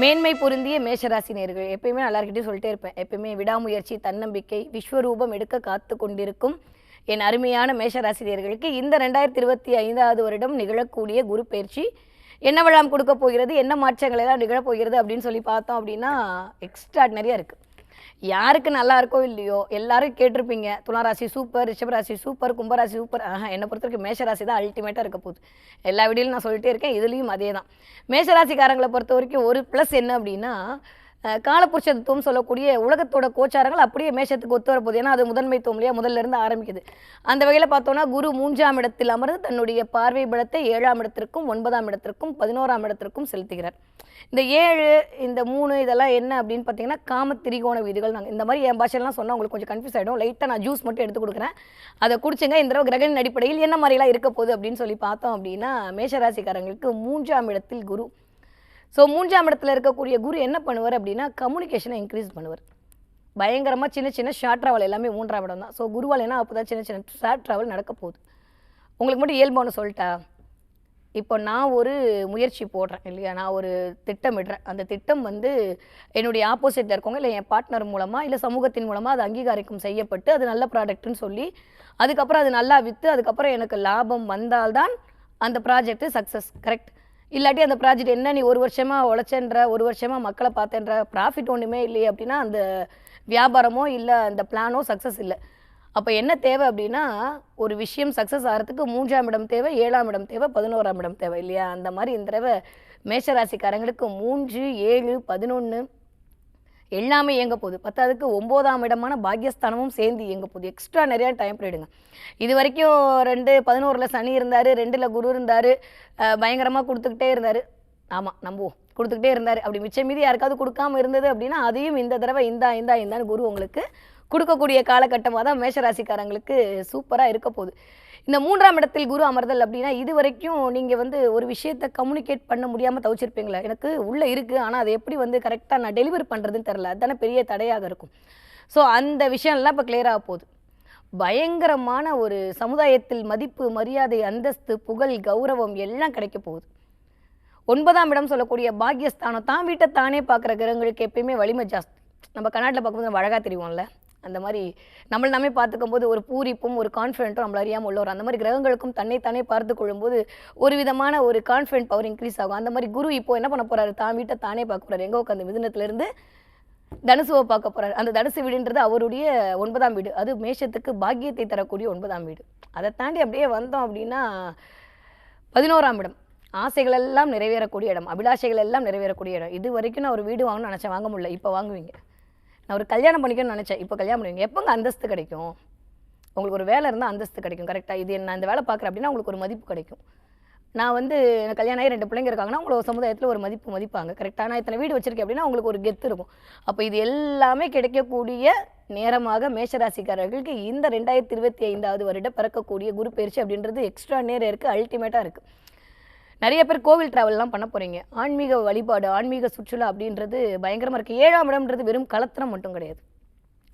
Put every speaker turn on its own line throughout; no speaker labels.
மேன்மை பொருந்திய மேஷராசி நேர்கள் எப்பயுமே எல்லாருக்கிட்டையும் சொல்லிட்டே இருப்பேன். எப்பயுமே விடாமுயற்சி தன்னம்பிக்கை விஸ்வரூபம் எடுக்க காத்து கொண்டிருக்கும் என் அருமையான மேஷராசிரியர்களுக்கு இந்த ரெண்டாயிரத்தி இருபத்தி ஐந்தாவது வருடம் நிகழக்கூடிய குரு பயிற்சி என்ன கொடுக்க போகிறது என்ன மாற்றங்கள் எல்லாம் நிகழப் போகிறது அப்படின்னு சொல்லி பார்த்தோம் அப்படின்னா எக்ஸ்ட்ராடினரியாக இருக்குது யாருக்கு நல்லா இருக்கோ இல்லையோ எல்லாரும் கேட்டிருப்பீங்க. துளாராசி சூப்பர் ரிஷபராசி சூப்பர் கும்பராசி சூப்பர் ஆஹா என்னை பொறுத்த வரைக்கும் மேஷராசி தான் அல்டிமேட்டாக இருக்க போகுது. எல்லா வீடியோலையும் நான் சொல்லிட்டே இருக்கேன் இதுலேயும் அதே தான் மேஷராசிக்காரங்களை பொறுத்த வரைக்கும் ஒரு ப்ளஸ் என்ன அப்படின்னா அஹ், தத்துவம் சொல்லக்கூடிய உலகத்தோட கோச்சாரங்கள் அப்படியே மேஷத்துக்கு ஒத்து வரப்போகுது. ஏன்னா அது முதன்மைத்துவம் இல்லையா முதல்ல இருந்து ஆரம்பிக்குது. அந்த வகையில் பார்த்தோம்னா குரு மூன்றாம் இடத்தில் அமர்ந்து தன்னுடைய பார்வை பலத்தை ஏழாம் இடத்திற்கும் ஒன்பதாம் இடத்திற்கும் பதினோராம் இடத்திற்கும் செலுத்துகிறார். இந்த ஏழு இந்த மூணு இதெல்லாம் என்ன அப்படின்னு பார்த்தீங்கன்னா காம திரிகோண வீடுகள் நாங்கள் இந்த மாதிரி என் பாஷையெல்லாம் சொன்னால் உங்களுக்கு கொஞ்சம் கன்ஃபியூஸ் ஆகிடும் லைட்டாக நான் ஜூஸ் மட்டும் எடுத்து கொடுக்குறேன். அதை குடிச்சுங்க. இந்த தடவை கிரகணின் அடிப்படையில் என்ன மாதிரிலாம் இருக்க போகுது அப்படின்னு சொல்லி பார்த்தோம் அப்படின்னா மேஷராசிக்காரங்களுக்கு மூன்றாம் இடத்தில் குரு ஸோ மூன்றாம் இடத்துல இருக்கக்கூடிய குரு என்ன பண்ணுவார் அப்படின்னா கம்யூனிகேஷனை இன்க்ரீஸ் பண்ணுவார். பயங்கரமாக சின்ன சின்ன ஷார்ட் ட்ராவல் எல்லாமே மூன்றாம் இடம் தான். ஸோ குருவால் என்ன அப்போ தான் சின்ன சின்ன ஷார்ட் ட்ராவல் நடக்க போகுது. உங்களுக்கு மட்டும் இயல்பானு சொல்லிட்டா? இப்போ நான் ஒரு முயற்சி போடுறேன் இல்லையா? நான் ஒரு திட்டமிடுறேன். அந்த திட்டம் வந்து என்னுடைய ஆப்போசிட்டில் இருக்கவங்க இல்லை என் பார்ட்னர் மூலமாக இல்லை சமூகத்தின் மூலமாக அது அங்கீகாரிக்கும் செய்யப்பட்டு அது நல்ல ப்ராடக்ட்னு சொல்லி அதுக்கப்புறம் அது நல்லா விற்று அதுக்கப்புறம் எனக்கு லாபம் வந்தால்தான் அந்த ப்ராஜெக்ட்டு சக்ஸஸ் கரெக்ட் இல்லாட்டி அந்த ப்ராஜெக்ட் என்ன நீ ஒரு வருஷமாக உழைச்சன்ற ஒரு வருஷமாக மக்களை பார்த்தேன்ற ப்ராஃபிட் ஒன்றுமே இல்லையே அப்படின்னா அந்த வியாபாரமோ இல்லை அந்த பிளானோ சக்ஸஸ் இல்லை. அப்போ என்ன தேவை அப்படின்னா ஒரு விஷயம் சக்ஸஸ் ஆகிறதுக்கு மூன்றாம் இடம் தேவை ஏழாம் இடம் தேவை பதினோராம் இடம் தேவை இல்லையா? அந்த மாதிரி இந்த தடவை மேஷராசிக்காரங்களுக்கு மூன்று ஏழு பதினொன்று எல்லாமே இயங்க போகுது. பத்தாவதுக்கு ஒம்போதாம் இடமான பாக்கியஸ்தானமும் சேர்ந்து இயங்க போகுது. எக்ஸ்ட்ரா நிறையா டைம் போயிடுங்க இது வரைக்கும் ரெண்டு பதினோரில் சனி இருந்தார் ரெண்டில் குரு இருந்தார் பயங்கரமாக கொடுத்துக்கிட்டே இருந்தார். ஆமாம் நம்புவோம். கொடுத்துக்கிட்டே இருந்தார். அப்படி மிச்சம் மீதி யாருக்காவது கொடுக்காம இருந்தது அப்படின்னா அதையும் இந்த தடவை இந்தா இந்தா இந்தான்னு குரு உங்களுக்கு கொடுக்கக்கூடிய காலகட்டமாக தான் மேஷராசிக்காரங்களுக்கு சூப்பராக இருக்க போகுது. இந்த மூன்றாம் இடத்தில் குரு அமர்தல் அப்படின்னா இது வரைக்கும் நீங்கள் வந்து ஒரு விஷயத்தை கம்யூனிகேட் பண்ண முடியாமல் தவிச்சிருப்பீங்களா. எனக்கு உள்ளே இருக்குது ஆனால் அதை எப்படி வந்து கரெக்டாக நான் டெலிவரி பண்ணுறதுன்னு தெரில அதுதானே பெரிய தடையாக இருக்கும். ஸோ அந்த விஷயம்லாம் இப்போ கிளியராக போகுது. பயங்கரமான ஒரு சமுதாயத்தில் மதிப்பு மரியாதை அந்தஸ்து புகழ் கௌரவம் எல்லாம் கிடைக்க போகுது. ஒன்பதாம் இடம் சொல்லக்கூடிய பாக்கியஸ்தானம் தான் வீட்டை தானே பார்க்குற கிரகங்களுக்கு எப்பயுமே வலிமை ஜாஸ்தி. நம்ம கர்நாட்டில் பார்க்கும்போது நம்ம அழகாக தெரியும்ல அந்த மாதிரி நம்மள நாமே பார்த்துக்கும் போது ஒரு பூரிப்பும் ஒரு கான்ஃபிடென்ட்டும் நம்மள அறியாமல் உள்ளவர். அந்த மாதிரி கிரகங்களுக்கும் தன்னைத்தானே பார்த்து கொள்ளும்போது ஒரு விதமான ஒரு கான்ஃபிடென்ட் பவர் இன்க்ரீஸ் ஆகும். அந்த மாதிரி குரு இப்போ என்ன பண்ண போறாரு? தான் வீட்டை தானே பார்க்க போறாரு. எங்கே உட்காந்து மிதுனத்துலேருந்து தனுசுவை பார்க்க போறாரு. அந்த தனுசு வீடுன்றது அவருடைய ஒன்பதாம் வீடு. அது மேஷத்துக்கு பாக்கியத்தை தரக்கூடிய ஒன்பதாம் வீடு. அதை தாண்டி அப்படியே வந்தோம் அப்படின்னா பதினோராம் இடம். ஆசைகள் எல்லாம் நிறைவேறக்கூடிய இடம். அபிலாஷைகள் எல்லாம் நிறைவேறக்கூடிய இடம். இது வரைக்கும் நான் ஒரு வீடு வாங்கணும்னு நினச்சேன். வாங்க முடியல. இப்போ வாங்குவீங்க. நான் ஒரு கல்யாணம் பண்ணிக்கணும்னு நினச்சேன். இப்போ கல்யாணம் பண்ணுவீங்க எப்போங்க அந்தஸ்து கிடைக்கும்? உங்களுக்கு ஒரு வேலை இருந்தால் அந்தஸ்து கிடைக்கும். கரெக்டாக இது நான் இந்த வேலை பார்க்குறேன் அப்படின்னா உங்களுக்கு ஒரு மதிப்பு கிடைக்கும். நான் வந்து கல்யாணம் ஆகி ரெண்டு பிள்ளைங்க இருக்காங்கன்னா உங்களோட சமுதாயத்தில் ஒரு மதிப்பு மதிப்பாங்க. கரெக்டாக நான் இத்தனை வீடு வச்சிருக்கேன் அப்படின்னா உங்களுக்கு ஒரு கெத்து இருக்கும். அப்போ இது எல்லாமே கிடைக்கக்கூடிய நேரமாக மேஷராசிக்காரர்களுக்கு இந்த ரெண்டாயிரத்தி இருபத்தி ஐந்தாவது வருடம் பிறக்கக்கூடிய குரு பயிற்சி அப்படின்றது எக்ஸ்ட்ரா நேரம் இருக்குது அல்டிமேட்டாக இருக்குது நிறைய பேர் கோவில் ட்ராவல்லாம் பண்ண போகிறீங்க ஆன்மீக வழிபாடு ஆன்மீக சுற்றுலா அப்படின்றது பயங்கரமாக இருக்குது ஏழாம் இடம்ன்றது வெறும் கலத்திரம் மட்டும் கிடையாது.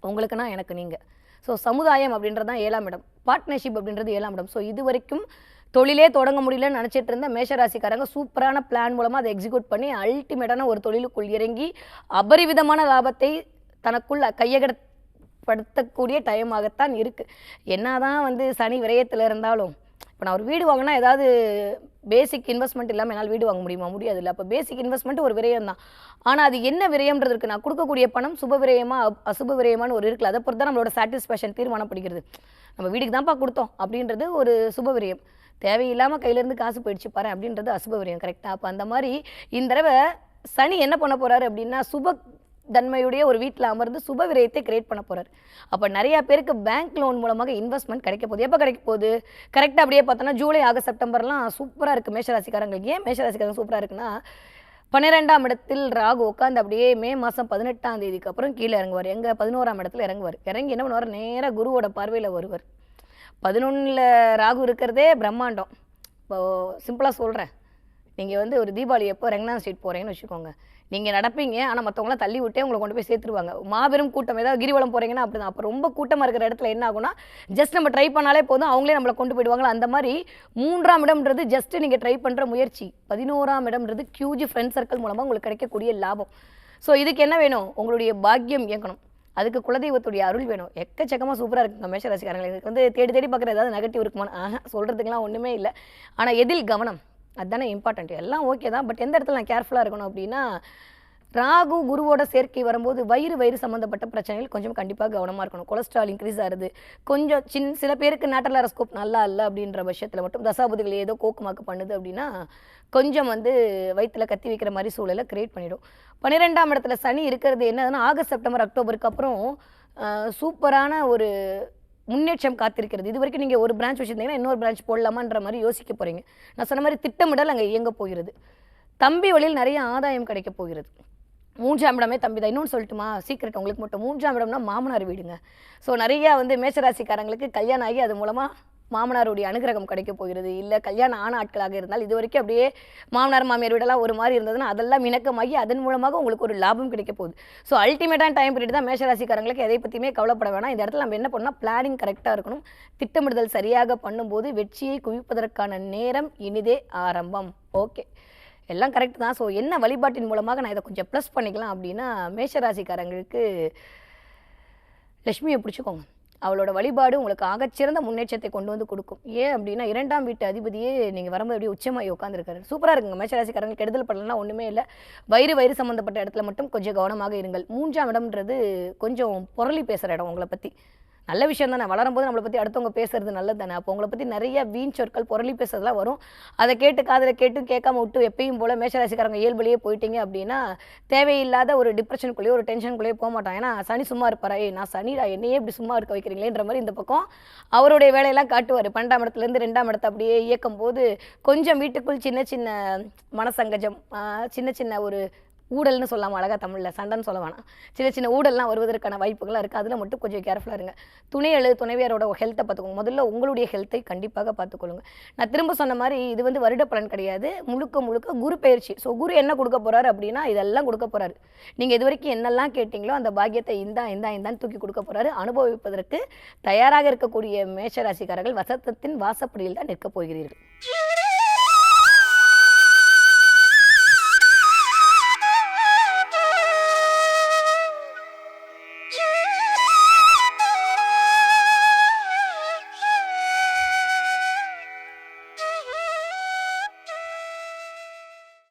உங்களுக்குன்னா எனக்கு நீங்கள் ஸோ சமுதாயம் அப்படின்றது தான் ஏழாம் இடம். பார்ட்னர்ஷிப் அப்படின்றது ஏழாம் இடம். ஸோ இது வரைக்கும் தொழிலே தொடங்க முடியலன்னு நினச்சிட்டு இருந்த மேஷராசிக்காரங்க சூப்பரான பிளான் மூலமாக அதை எக்ஸிக்யூட் பண்ணி அல்டிமேட்டான ஒரு தொழிலுக்குள் இறங்கி அபரிவிதமான லாபத்தை தனக்குள் கையகப்படுத்தக்கூடிய டைமாகத்தான் இருக்குது என்ன தான் வந்து சனி விரயத்தில் இருந்தாலும் இப்போ நான் ஒரு வீடு வாங்கினா ஏதாவது பேசிக் இன்வெஸ்ட்மெண்ட் இல்லாமல் என்னால் வீடு வாங்க முடியுமா? முடியாது இல்லை அப்போ பேசிக் இன்வெஸ்ட்மெண்ட் ஒரு விரயம் தான். ஆனால் அது என்ன விரயம்ன்றதுக்கு நான் கொடுக்கக்கூடிய பணம் சுப விரயமா அப்- அசுப விரயமான்னு ஒரு இருக்குல்ல. அதை பொறுத்து தான் நம்மளோட சாட்டிஸ்ஃபேக்ஷன் தீர்மானப்படுகிறது. நம்ம வீட்டுக்கு தான்ப்பா கொடுத்தோம் அப்படின்றது ஒரு சுப விரயம். தேவையில்லாமல் கையிலேருந்து காசு போயிடுச்சு பாரு அப்படின்றது அசுப விரயம் கரெக்டாக அப்போ அந்த மாதிரி இந்த தடவை சனி என்ன பண்ண போகிறாரு அப்படின்னா சுப தன்மையுடைய ஒரு வீட்டில் அமர்ந்து சுப விரயத்தை கிரியேட் பண்ண போகிறார் அப்போ நிறையா பேருக்கு பேங்க் லோன் மூலமாக இன்வெஸ்ட்மெண்ட் கிடைக்க போகுது. எப்போ கிடைக்க போகுது? கரெக்டாக அப்படியே பார்த்தோன்னா ஜூலை ஆகஸ்ட் செப்டம்பர்லாம் சூப்பராக இருக்குது மேஷராசிக்காரங்களுக்கு. ஏன் மேஷராசிக்காரங்க சூப்பராக இருக்குன்னா பன்னிரெண்டாம் இடத்தில் ராகு உட்காந்து அப்படியே மே மாதம் பதினெட்டாம் தேதிக்கு அப்புறம் கீழே இறங்குவார். எங்கே? பதினோராம் இடத்துல இறங்குவார். இறங்கி என்ன பண்ணுவார்? நேராக குருவோட பார்வையில் வருவார். பதினொன்றில் ராகு இருக்கிறதே பிரம்மாண்டம். இப்போ சிம்பிளாக சொல்கிறேன் நீங்கள் வந்து ஒரு தீபாவளி எப்போ ரெங்கனா ஸ்ட்ரீட் போகிறீங்கன்னு வச்சுக்கோங்க. நீங்கள் நடப்பீங்க ஆனால் மற்றவங்களாம் தள்ளி விட்டே உங்களை கொண்டு போய் சேர்த்துருவாங்க. மாபெரும் கூட்டம் ஏதாவது கிரிவலம் போகிறீங்கன்னா அப்படி தான் அப்போ ரொம்ப கூட்டமாக இருக்கிற இடத்துல என்ன ஆகும்னா ஜஸ்ட் நம்ம ட்ரை பண்ணாலே போதும் அவங்களே நம்மளை கொண்டு போயிடுவாங்களா? அந்த மாதிரி மூன்றாம் இடம்ன்றது ஜஸ்ட் நீங்கள் ட்ரை பண்ணுற முயற்சி. பதினோராம் இடம்ன்றது கியூஜ் ஃப்ரெண்ட் சர்க்கிள் மூலமாக உங்களுக்கு கிடைக்கக்கூடிய லாபம். ஸோ இதுக்கு என்ன வேணும்? உங்களுடைய பாக்கியம் இயக்கணும் அதுக்கு குலதெய்வத்துடைய அருள் வேணும். எக்கச்சக்கமாக சூப்பராக இருக்குங்க மேஷராசிக்காரங்களுக்கு எனக்கு வந்து தேடி தேடி பார்க்குற ஏதாவது நெகட்டிவ் இருக்குமான்னு ஆஹா சொல்கிறதுக்கெலாம் ஒன்றுமே இல்லை. ஆனால் எதில் கவனம்? அதுதானே இம்பார்ட்டண்ட் எல்லாம் ஓகே தான் பட் எந்த இடத்துல நான் கேர்ஃபுல்லாக இருக்கணும் அப்படின்னா ராகு குருவோட சேர்க்கை வரும்போது வயிறு வயிறு சம்மந்தப்பட்ட பிரச்சனைகள் கொஞ்சம் கண்டிப்பாக கவனமாக இருக்கணும். கொலஸ்ட்ரால் இன்க்ரீஸ் ஆகுது. கொஞ்சம் சின் சில பேருக்கு நேட்டல் அரஸ்கோப் நல்லா இல்லை அப்படின்ற பட்சத்தில் மட்டும் தசாபதிகள் ஏதோ கோக்குமாக்கு பண்ணுது அப்படின்னா கொஞ்சம் வந்து வயிற்றில் கத்தி வைக்கிற மாதிரி சூழலை க்ரியேட் பண்ணிடும். பன்னிரெண்டாம் இடத்துல சனி இருக்கிறது என்னதுன்னா ஆகஸ்ட் செப்டம்பர் அக்டோபருக்கு அப்புறம் சூப்பரான ஒரு முன்னேற்றம் காத்திருக்கிறது. இது வரைக்கும் நீங்கள் ஒரு பிரான்ச் வச்சுருந்தீங்கன்னா இன்னொரு பிரான்ச் போடலாமான்ற மாதிரி யோசிக்க போகிறீங்க நான் சொன்ன மாதிரி திட்டமிடல் அங்கே இயங்க போகிறது. தம்பி வழியில் நிறைய ஆதாயம் கிடைக்க போகிறது. மூன்றாம் இடமே தம்பி தான். இன்னொன்று சொல்லட்டுமா? சீக்கிரட் உங்களுக்கு மட்டும். மூன்றாம் இடம்னா மாமனார் வீடுங்க. ஸோ நிறையா வந்து மேசராசிக்காரங்களுக்கு கல்யாணம் ஆகி அது மூலமாக மாமனாருடைய அனுகிரகம் கிடைக்க போகிறது. இல்லை கல்யாணம் ஆன ஆட்களாக இருந்தால் இது வரைக்கும் அப்படியே மாமனார் மாமியார் வீடெல்லாம் ஒரு மாதிரி இருந்ததுன்னா அதெல்லாம் இணக்கமாகி அதன் மூலமாக உங்களுக்கு ஒரு லாபம் கிடைக்க போகுது. ஸோ அல்டிமேட்டான டைம் பீரியட் தான் மேஷராசிக்காரங்களுக்கு எதை பற்றியுமே கவலைப்பட வேணாம். இந்த இடத்துல நம்ம என்ன பண்ணால் பிளானிங் கரெக்டாக இருக்கணும். திட்டமிடுதல் சரியாக பண்ணும்போது வெற்றியை குவிப்பதற்கான நேரம் இனிதே ஆரம்பம். ஓகே எல்லாம் கரெக்ட் தான். ஸோ என்ன வழிபாட்டின் மூலமாக நான் இதை கொஞ்சம் ப்ளஸ் பண்ணிக்கலாம் அப்படின்னா மேஷராசிக்காரங்களுக்கு லக்ஷ்மியை பிடிச்சிக்கோங்க. அவளோட வழிபாடு உங்களுக்கு ஆகச்சிறந்த முன்னேற்றத்தை கொண்டு வந்து கொடுக்கும். ஏன் அப்படின்னா இரண்டாம் வீட்டு அதிபதியே நீங்கள் வரும்போது அப்படியே உச்சமாகி உட்காந்துருக்காரு சூப்பராக இருக்குங்க மேஷராசிக்காரங்க கெடுதல் பண்ணலாம் ஒன்றுமே இல்லை. வயிறு வயிறு சம்மந்தப்பட்ட இடத்துல மட்டும் கொஞ்சம் கவனமாக இருங்கள். மூன்றாம் இடம்ன்றது கொஞ்சம் புரளி பேசுகிற இடம் உங்களை பற்றி நல்ல விஷயம் தானே வளரும்போது நம்மளை பற்றி அடுத்தவங்க பேசுறது நல்லது தானே அப்போ உங்களை பற்றி நிறைய வீண் சொற்கள் புரளி பேசுறதுலாம் வரும். அதை கேட்டு காதில் கேட்டு கேட்காம விட்டு எப்பயும் போல் மேஷராசிக்காரங்க இயல்புலேயே போயிட்டீங்க அப்படின்னா தேவையில்லாத ஒரு டிப்ரெஷனுக்குள்ளேயோ ஒரு டென்ஷனுக்குள்ளேயோ போக மாட்டான் ஏன்னா சனி சும்மா இருப்பாரா? ஏய் நான் சனிடா என்னையே இப்படி சும்மா இருக்க வைக்கிறீங்களேன்ற மாதிரி இந்த பக்கம் அவருடைய வேலையெல்லாம் காட்டுவார். பன்னெண்டாம் இடத்துலேருந்து ரெண்டாம் இடத்தை அப்படியே இயக்கும் போது கொஞ்சம் வீட்டுக்குள் சின்ன சின்ன மனசங்கஜம் சின்ன சின்ன ஒரு ஊடல்னு சொல்லாமல் அழகா தமிழில் சண்டைன்னு சொல்ல வேணாம். சின்ன சின்ன ஊடல்லாம் வருவதற்கான வாய்ப்புகள்லாம் இருக்குது அதில் மட்டும் கொஞ்சம் கேர்ஃபுல்லாக இருங்க. துணை அல்லது துணைவியாரோட ஹெல்த்தை பார்த்துக்கோங்க. முதல்ல உங்களுடைய ஹெல்த்தை கண்டிப்பாக பார்த்துக்கொள்ளுங்க. நான் திரும்ப சொன்ன மாதிரி இது வந்து வருட பலன் கிடையாது. முழுக்க முழுக்க குரு பயிற்சி. ஸோ குரு என்ன கொடுக்க போகிறாரு அப்படின்னா இதெல்லாம் கொடுக்க போறாரு. நீங்கள் இது வரைக்கும் என்னெல்லாம் கேட்டிங்களோ அந்த பாக்கியத்தை இந்தா இந்தா இந்தான்னு தூக்கி கொடுக்க போகிறாரு அனுபவிப்பதற்கு தயாராக இருக்கக்கூடிய மேஷராசிக்காரர்கள் வசத்தத்தின் வாசப்படியில் தான் நிற்கப் போகிறீர்கள்.